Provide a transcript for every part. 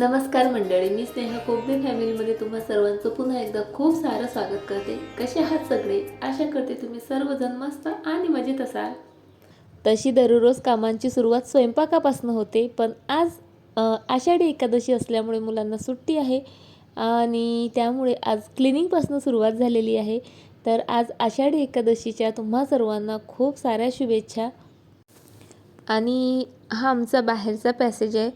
नमस्कार मंडळी मी स्नेहा कोकणे फॅमिलीमध्ये तुम्हा सर्वांचं पुन्हा एकदा खूप सारं स्वागत करते. कसे आहात सगळे? आशा करते तुम्ही सर्वजण मस्त आणि मजेत असाल. तशी दररोज कामांची सुरुवात स्वयंपाकापासून होते पण आज आषाढी एकादशी असल्यामुळे मुलांना सुट्टी आहे आणि त्यामुळे आज क्लिनिंगपासून सुरुवात झालेली आहे. तर आज आषाढी एकादशीच्या तुम्हा सर्वांना खूप साऱ्या शुभेच्छा. आणि हा आमचा बाहेरचा पॅसेज आहे.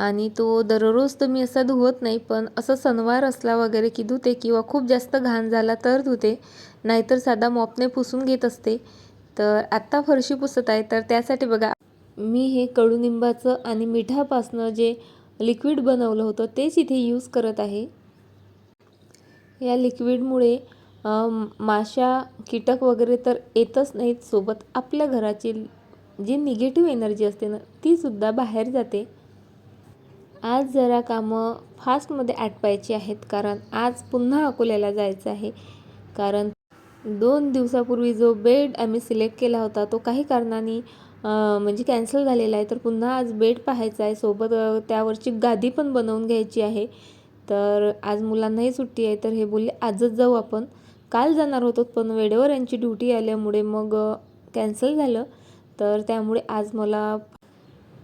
आणि तो दररोज तर मी असा धुवत नाही पण असं सणवार असला वगैरे की धुते किंवा खूप जास्त घाण झाला तर धुते. नाहीतर साधा मॉपने पुसून घेत असते. तर आत्ता फरशी पुसत आहे तर त्यासाठी बघा मी हे कडुनिंबाचं आणि मिठापासनं जे लिक्विड बनवलं होतं तेच इथे यूज करत आहे. या लिक्विडमुळे माशा कीटक वगैरे तर येतच नाहीत. सोबत आपल्या घराची जी निगेटिव्ह एनर्जी असते ना तीसुद्धा बाहेर जाते. आज जरा कामं फास्टमध्ये आटपायची आहेत कारण आज पुन्हा अकोल्याला जायचं आहे. कारण दोन दिवसापूर्वी जो बेड आम्ही सिलेक्ट केला होता तो काही कारणाने म्हणजे कॅन्सल झालेला आहे. तर पुन्हा आज बेड पाहायचा आहे. सोबत त्यावरची गादी पण बनवून घ्यायची आहे. तर आज मुलांनाही सुट्टी आहे. तर हे बोलले आजच जाऊ आपण. काल जाणार होतो पण वेळेवर यांची ड्युटी आल्यामुळे मग कॅन्सल झालं. तर त्यामुळे आज मला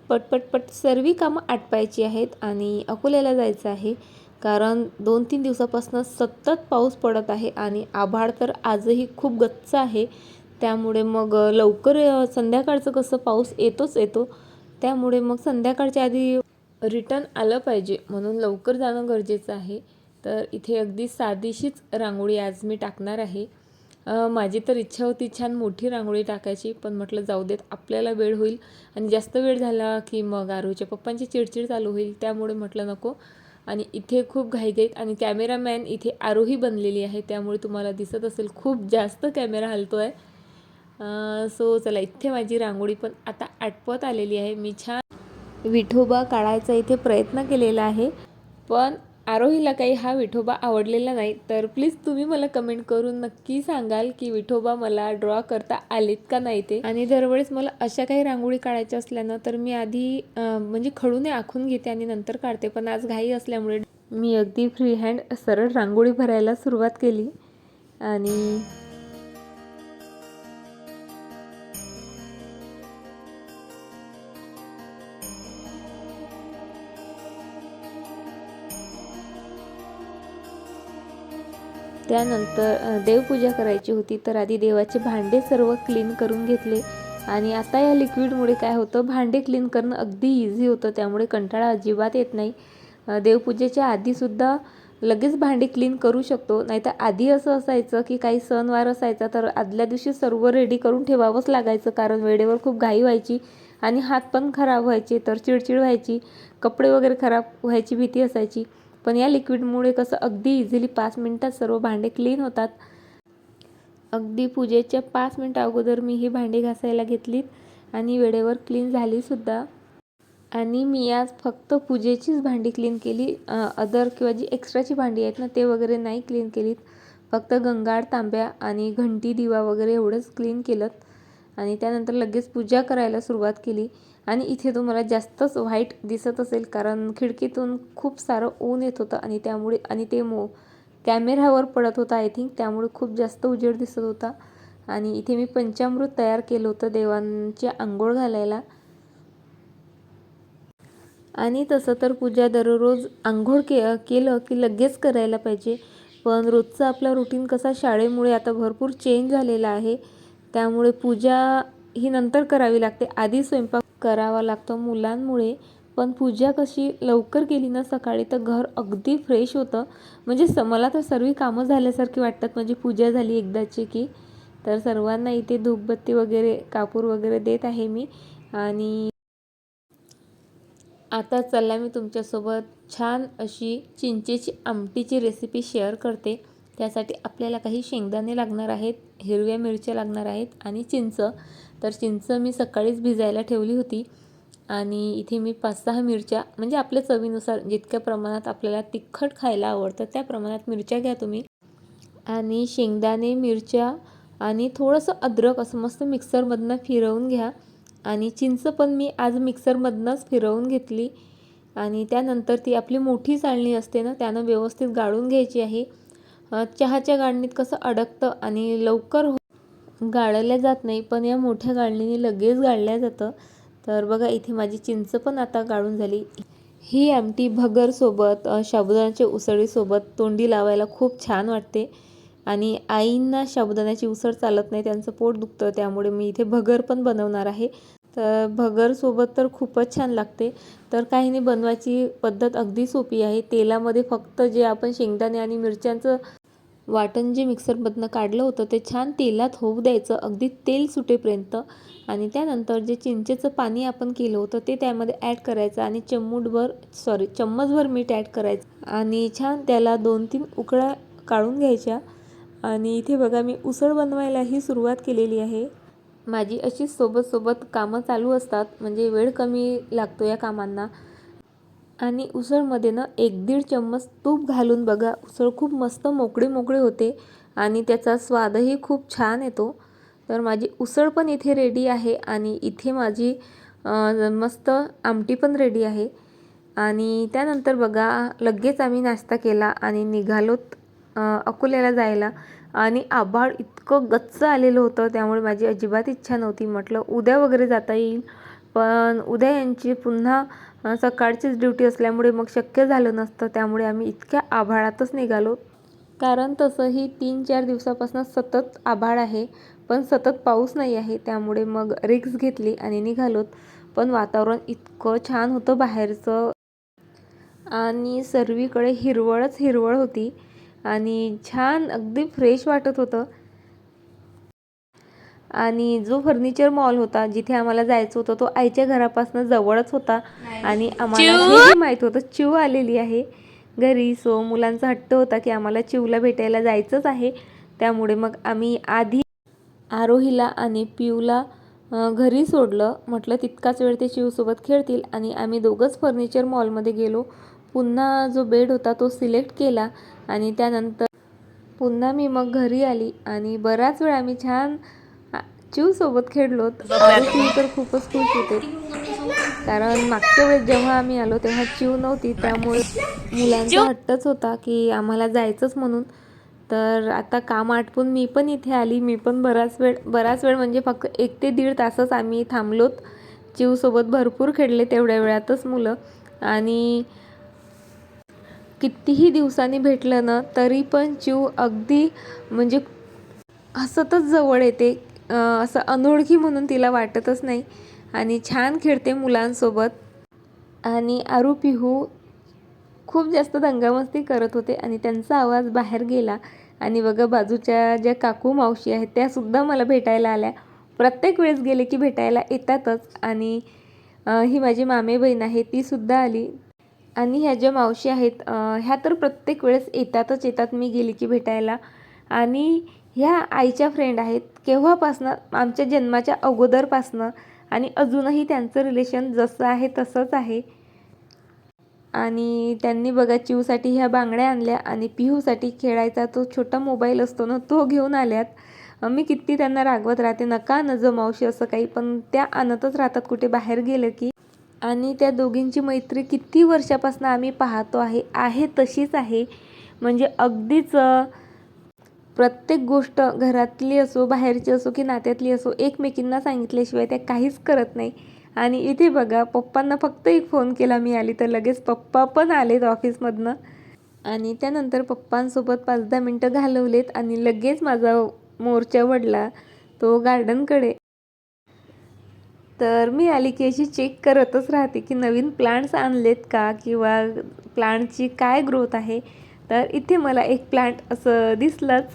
पटपटपट सर्व कामं आटपायची आहेत आणि अकोल्याला जायचं आहे. कारण दोन तीन दिवसापासून सतत पाऊस पडत आहे आणि आभाळ तर आजही खूप गच्च आहे. त्यामुळे मग लवकर संध्याकाळचं कसं पाऊस येतोच येतो. त्यामुळे मग संध्याकाळच्या आधी रिटर्न आलं पाहिजे. म्हणून लवकर जाणं गरजेचं आहे. तर इथे अगदी साधीशीच रांगोळी आज मी टाकणार आहे. माझी तर इच्छा होती छान मोठी रांगोळी टाकायची पण म्हटलं जाऊ देत आपल्याला वेळ होईल. आणि जास्त वेळ झाला की मग आरूच्या पप्पांची चिडचिड चालू होईल त्यामुळे म्हटलं नको. आणि इथे खूप घाईघाईत आणि कॅमेरामॅन इथे आरोही बनलेली आहे त्यामुळे तुम्हाला दिसत असेल खूप जास्त कॅमेरा हलतो आहे सो चला इथे माझी रांगोळी पण आता आटपत आलेली आहे. मी छान विठोबा काढायचा इथे प्रयत्न केलेला आहे. पण आरोहीला काही हा विठोबा आवडलेला नाही तर प्लीज तुम्ही मला कमेंट करून नक्की सांगाल की विठोबा मला ड्रॉ करता आलेत का नाही ते. आणि दरवेळेस मला अशा काही रांगोळी काढायच्या असल्यानं तर मी आधी म्हणजे खडूने आखून घेते आणि नंतर काढते पण आज घाई असल्यामुळे मी अगदी फ्री हँड सरळ रांगोळी भरायला सुरुवात केली. आणि त्यानंतर देवपूजा करायची होती तर आधी देवाचे भांडे सर्व क्लीन करून घेतले. आणि आता या लिक्विडमुळे काय होतं भांडे क्लीन करणं अगदी इझी होतं त्यामुळे कंटाळा अजिबात येत नाही. देवपूजेच्या आधीसुद्धा लगेच भांडी क्लीन करू शकतो. नाहीतर आधी असं असायचं की काही सणवार असायचा तर आदल्या दिवशी सर्व रेडी करून ठेवावंच लागायचं कारण वेळेवर खूप घाई व्हायची आणि हात पण खराब व्हायचे तर चिडचिड व्हायची कपडे वगैरे खराब व्हायची भीती असायची. पण या लिक्विडमुळे कसं अगदी इझिली पाच मिनटात सर्व भांडे क्लीन होतात. अगदी पूजेच्या पाच मिनटं अगोदर मी ही भांडी घासायला घेतलीत आणि वेळेवर क्लीन झालीसुद्धा आणि मी आज फक्त पूजेचीच भांडी क्लीन केली. अदर किंवा जी एक्स्ट्राची भांडी आहेत ना ते वगैरे नाही क्लीन केलीत. फक्त गंगाळ तांब्या आणि घंटी दिवा वगैरे एवढंच क्लीन केलं आणि त्यानंतर लगेच पूजा करायला सुरुवात केली. आणि इथे तुम्हाला जास्तच व्हाईट दिसत असेल कारण खिडकीतून खूप सारं ऊन येत होतं आणि त्यामुळे आणि ते मो कॅमेऱ्यावर पडत होता आय थिंक त्यामुळे खूप जास्त उजेड दिसत होता. आणि इथे मी पंचामृत तयार केलं होतं देवांची आंघोळ घालायला. आणि तसं तर पूजा दररोज आंघोळ के केलं की लगेच करायला पाहिजे. पण रोजचं आपला रुटीन कसा शाळेमुळे आता भरपूर चेंज झालेला आहे. त्यामुळे पूजा ही नंतर करावी लागते. आधी स्वयंपाक करावा लागतो मुलांमुळे. पण पूजा कशी लवकर केली ना सकाळी तर घर अगदी फ्रेश होतं. म्हणजे स मला तर सर्व कामं झाल्यासारखी वाटतात. म्हणजे पूजा झाली एकदाची की तर सर्वांना इथे धूपबत्ती वगैरे कापूर वगैरे देत आहे मी. आणि आता चला मी तुमच्यासोबत छान अशी चिंचेची आमटीची रेसिपी शेअर करते. त्यासाठी आपल्याला काही शेंगदाणे लागणार आहेत हिरव्या मिरच्या लागणार आहेत आणि चिंच. तर चिंच मी सकाळीच भिजायला ठेवली होती. आणि इथे मी पाच सहा मिरच्या म्हणजे आपल्या चवीनुसार जितक्या प्रमाणात आपल्याला तिखट खायला आवडतं त्या प्रमाणात मिरच्या घ्या तुम्ही. आणि शेंगदाणे मिरच्या आणि थोडंसं अद्रक असं मस्त मिक्सरमधनं फिरवून घ्या. आणि चिंच पण मी आज मिक्सरमधनंच फिरवून घेतली. आणि त्यानंतर ती आपली मोठी चाळणी असते ना त्यानं व्यवस्थित गाळून घ्यायची आहे. चहाच्या गाळणीत कसं अडकतं आणि लवकर हो- गाळल्या जात नाही पण या मोठ्या गाळणीने लगेच गाळल्या जातं. तर बघा इथे माझी चिंच पण आता गाळून झाली. ही आमटी भगरसोबत अ, साबुदाण्याच्या उसळीसोबत तोंडी लावायला खूप छान वाटते. आणि आईंना साबुदाण्याची उसळ चालत नाही त्यांचं पोट दुखतं त्यामुळे मी इथे भगर पण बनवणार आहे. तर भगरसोबत तर खूपच छान लागते. तर काहींनी बनवायची पद्धत अगदी सोपी आहे. तेलामध्ये फक्त जे आपण शेंगदाणे आणि मिरच्यांचं वाटण जे मिक्सरमधनं काढलं होतं ते छान तेलात होऊ द्यायचं अगदी तेल सुटेपर्यंत. आणि त्यानंतर जे चिंचेचं पाणी आपण केलं होतं ते त्यामध्ये ॲड करायचं आणि चम्मूटभर सॉरी चम्मचभर मीठ ॲड करायचं. आणि छान त्याला दोन तीन उकळ्या काढून घ्यायच्या. आणि इथे बघा मी उसळ बनवायलाही सुरुवात केलेली आहे. माझी अशीच सोबत सोबत कामं चालू असतात. म्हणजे वेळ कमी लागतो या कामांना. आणि उसळमध्ये ना एक दीड चम्मच तूप घालून बघा. उसळ खूप मस्त मोकळी मोकळी होते आणि त्याचा स्वादही खूप छान येतो. तर माझी उसळ पण इथे रेडी आहे आणि इथे माझी मस्त आमटी पण रेडी आहे. आणि त्यानंतर बघा लगेच आम्ही नाश्ता केला आणि निघालोत अकोल्याला जायला. आणि आभाळ इतकं गच्च आलेलं होतं त्यामुळे माझी अजिबात इच्छा नव्हती. म्हटलं उद्या वगैरे जाता येईल. पण उद्या यांची पुन्हा सकाळचीच ड्युटी असल्यामुळे मग शक्य झालं नसतं त्यामुळे आम्ही इतक्या आभाळातच निघालो. कारण तसंही तीन चार दिवसापासून सतत आभाळ आहे पण सतत पाऊस नाही आहे त्यामुळे मग रिक्स घेतली आणि निघालोत. पण वातावरण इतकं छान होतं बाहेरचं. आणि सर्वीकडे हिरवळच हिरवळ होती. आणि छान अगदी फ्रेश वाटत होतं. आणि जो फर्निचर मॉल होता जिथे आम्हाला जायचं होतं तो आईच्या घरापासून जवळच होता. आणि आम्हाला माहीत होतं चिव आलेली आहे घरी. सो मुलांचा हट्ट होता की आम्हाला चिवला भेटायला जायचंच आहे. त्यामुळे मग आम्ही आधी आरोहीला आणि पिऊला घरी सोडलं. म्हटलं तितकाच वेळ ते चिवसोबत खेळतील. आणि आम्ही दोघंच फर्निचर मॉलमध्ये गेलो. पुन्हा जो बेड होता तो सिलेक्ट केला. आणि त्यानंतर पुन्हा मी मग घरी आली. आणि बराच वेळ आम्ही छान चिवसोबत खेळलो चिव तर खूपच खुश होते. कारण मागच्या वेळेस जेव्हा आम्ही आलो तेव्हा चिव नव्हती. त्यामुळे मुलांचा हट्टच होता की आम्हाला जायचंच म्हणून. तर आता काम आटपून मी पण इथे आली. मी पण बराच वेळ बराच वेळ म्हणजे फक्त एक ते दीड तासच आम्ही थांबलोत. चिवसोबत भरपूर खेळले तेवढ्या वेळातच मुलं. आणि कितीही दिवसांनी भेटलं ना तरी पण चिव अगदी म्हणजे हसतच जवळ येते. असं अनोळखी म्हणून तिला वाटतच नाही. आणि छान खेळते मुलांसोबत. आणि आरू पिहू खूप जास्त दंगामस्ती करत होते आणि त्यांचा आवाज बाहेर गेला. आणि बघा बाजूच्या ज्या काकू मावशी आहेत त्यासुद्धा मला भेटायला आल्या. प्रत्येक वेळेस गेले की भेटायला येतातच. आणि ही माझी मामे बहीण आहे ती सुद्धा आली. आणि ह्या ज्या मावशी आहेत ह्या तर प्रत्येक वेळेस येतातच येतात मी गेली की भेटायला. आणि ह्या आईच्या फ्रेंड आहेत. केव्हापासनं? आमच्या जन्माच्या अगोदरपासनं. आणि अजूनही त्यांचं रिलेशन जसं आहे तसंच आहे. आणि त्यांनी बघा चिवसाठी ह्या बांगड्या आणल्या आणि पिहूसाठी खेळायचा तो छोटा मोबाईल असतो ना तो घेऊन आल्यात. मी किती त्यांना रागवत राहते. नका न जमावशी मावशी असं काही पण त्या आणतच राहतात कुठे बाहेर गेलं की. आणि त्या दोघींची मैत्री किती वर्षापासून आम्ही पाहतो आहे आहे तशीच आहे. म्हणजे अगदीच प्रत्येक गोष्ट घरातली असो बाहेरची असो की नात्यातली असो एकमेकींना सांगितल्याशिवाय त्या काहीच करत नाही. आणि इथे बघा पप्पांना फक्त एक फोन केला मी आली तर लगेच पप्पा पण आलेत ऑफिसमधनं आणि त्यानंतर पप्पांसोबत पाच दहा मिनटं घालवलेत आणि लगेच माझा मोर्चा वडला तो गार्डनकडे तर मी आली की अशी चेक करतच राहते की नवीन प्लांट्स आणलेत का किंवा प्लांटची काय ग्रोथ आहे. तर इथे मला एक प्लांट असं दिसलंच.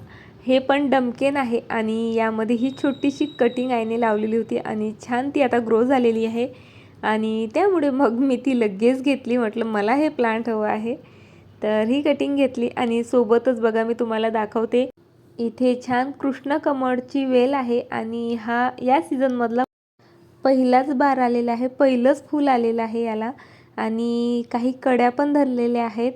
हे पण डमकेन आहे आणि यामध्ये ही छोटीशी कटिंग आईने लावलेली होती आणि छान ती आता ग्रो झालेली आहे. आणि त्यामुळे मग मी ती लगेच घेतली म्हटलं मला हे प्लांट हवं आहे. तर ही कटिंग घेतली आणि सोबतच बघा मी तुम्हाला दाखवते. इथे छान कृष्ण कमळची वेल आहे आणि हा या सीझनमधला पहिलाच बार आलेला आहे पहिलंच फूल आलेलं आहे याला. आणि काही कड्या पण धरलेल्या आहेत.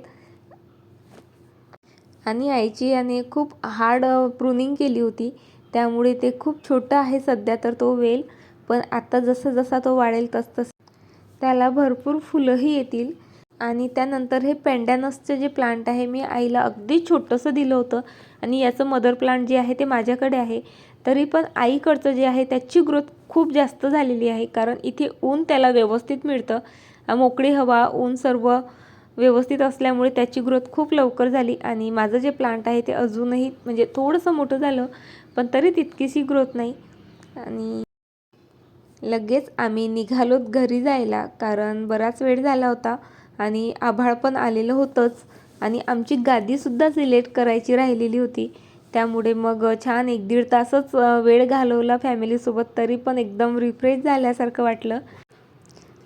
आणि आईची याने खूप हार्ड प्रुनिंग केली होती. त्यामुळे ते खूप छोटं आहे सध्या तर तो वेल पण आत्ता जसं जसा तो वाढेल तसतसं त्याला भरपूर फुलंही येतील. आणि त्यानंतर हे पेंडॅनसचं जे प्लांट आहे मी आईला अगदी छोटंसं दिलं होतं. आणि याचं मदर प्लांट जे आहे ते माझ्याकडे आहे. तरी पण आईकडचं जे आहे त्याची ग्रोथ खूप जास्त झालेली आहे. कारण इथे ऊन त्याला व्यवस्थित मिळतं. मोकळी हवा ऊन सर्व व्यवस्थित असल्यामुळे त्याची ग्रोथ खूप लवकर झाली आणि माझं जे प्लांट आहे ते अजूनही म्हणजे थोडंसं मोठं झालं पण तरी तितकीशी ग्रोथ नाही. आणि लगेच आम्ही निघालोत घरी जायला कारण बराच वेळ झाला होता आणि आभाळ पण आलेलं होतंच आणि आमची गादीसुद्धा सिलेक्ट करायची राहिलेली होती. त्यामुळे मग छान एक दीड तासच वेळ घालवला फॅमिलीसोबत तरी पण एकदम रिफ्रेश झाल्यासारखं वाटलं.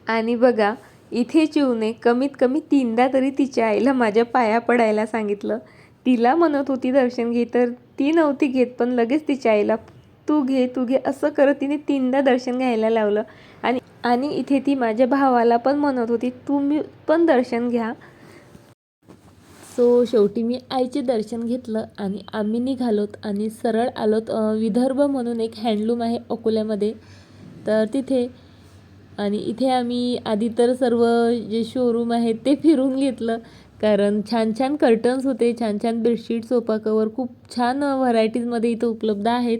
आणि बघा इथे चिवने कमीत कमी तीनदा तरी तिच्या आईला माझ्या पाया पडायला सांगितलं. तिला म्हणत होती दर्शन घे. तर ती नव्हती घेत पण लगेच तिच्या आईला तू घे तू घे असं करत तिने तीनदा दर्शन घ्यायला लावलं. आणि आणि इथे ती माझ्या भावाला पण म्हणत होती तुम्ही पण दर्शन घ्या. सो शेवटी मी आईचे दर्शन घेतलं आणि आम्ही निघालोत आणि सरळ आलोत विदर्भ म्हणून एक हँडलूम आहे अकोल्यामध्ये. तर तिथे आणि इथे आम्ही आधी तर सर्व जे शोरूम आहे ते फिरून घेतलं. कारण छान छान कर्टन्स होते छान छान बेडशीट सोफा कवर खूप छान व्हरायटीजमध्ये इथं उपलब्ध आहेत.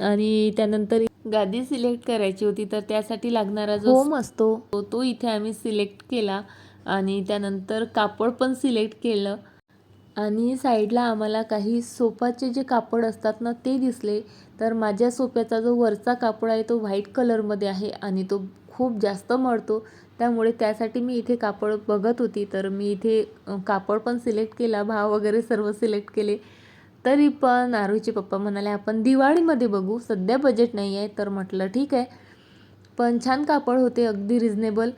आणि त्यानंतर गादी सिलेक्ट करायची होती तर त्यासाठी लागणारा जो होम असतो. तो- तो इथे आम्ही सिलेक्ट केला. आणि त्यानंतर कापड पण सिलेक्ट केलं. आणि साईडला आम्हाला काही सोफाचे जे कापड असतात ना ते दिसले. तर माझ्या सोफ्याचा जो वरचा कापड आहे तो व्हाईट कलरमध्ये आहे. आणि तो खूप जास्त मळतो. त्यामुळे त्यासाठी मी इथे कापड बघत होती. तर मी इथे कापड पण सिलेक्ट केला. भाव वगैरे सर्व सिलेक्ट केले. तरी पण आरोहीचे पप्पा म्हणाले आपण दिवाळीमध्ये बघू. सध्या बजेट नाही आहे. तर म्हटलं ठीक आहे. पण छान कापड होते. अगदी रिझनेबल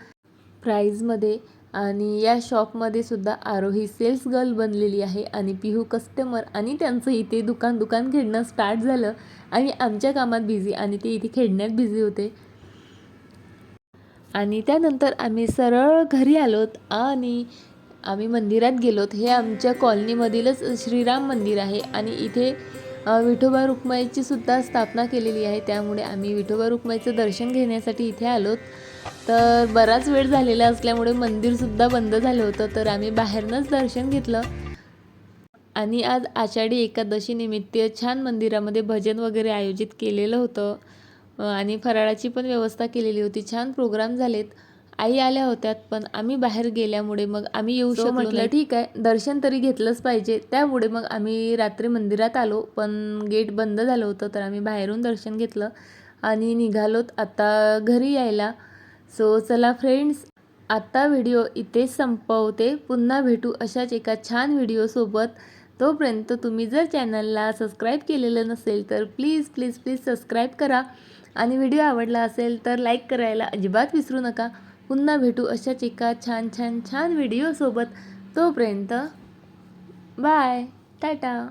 प्राईजमध्ये आणि या शॉपमध्ये सुद्धा आरोही सेल्स गर्ल बनलेली आहे. आणि पिहू कस्टमर आणि त्यांचं इथे दुकान दुकान खेळणं स्टार्ट झालं. आणि आमच्या कामात बिझी आणि ते इथे खेळण्यात बिझी होते. आणि त्यानंतर आम्ही सरळ घरी आलोत आणि आम्ही मंदिरात गेलोत. हे आमच्या कॉलनीमधीलच श्रीराम मंदिर आहे आणि इथे विठोबा रुक्माईची सुद्धा स्थापना केलेली आहे. त्यामुळे आम्ही विठोबा रुक्माईचं दर्शन घेण्यासाठी इथे आलोत. तर बराच वेळ झालेला असल्यामुळे मंदिरसुद्धा बंद झालं होतं तर आम्ही बाहेरनंच दर्शन घेतलं. आणि आज आषाढी एकादशी निमित्त छान मंदिरामध्ये भजन वगैरे आयोजित केलेलं होतं. आणि फराळाची पण व्यवस्था केलेली होती. छान प्रोग्राम झालेत. आई आल्या होत्यात पण आम्ही बाहेर गेल्यामुळे मग आम्ही येऊ शकलो म्हटलं ठीक आहे. दर्शन तरी घेतलंच पाहिजे. त्यामुळे मग आम्ही रात्री मंदिरात आलो पण गेट बंद झालं होतं तर आम्ही बाहेरून दर्शन घेतलं आणि निघालोत आता घरी यायला. सो चला फ्रेंड्स आता व्हिडिओ इथेच संपवते. पुन्हा भेटू अशाच एका छान व्हिडिओसोबत तोपर्यंत तुम्ही जर चॅनलला सबस्क्राईब केलेलं नसेल तर प्लीज प्लीज प्लीज सबस्क्राईब करा. आणि व्हिडिओ आवडला असेल तर लाईक करायला अजिबात विसरू नका. पुन्हा भेटू अशाच एका छान छान छान व्हिडिओसोबत. तोपर्यंत बाय टाटा.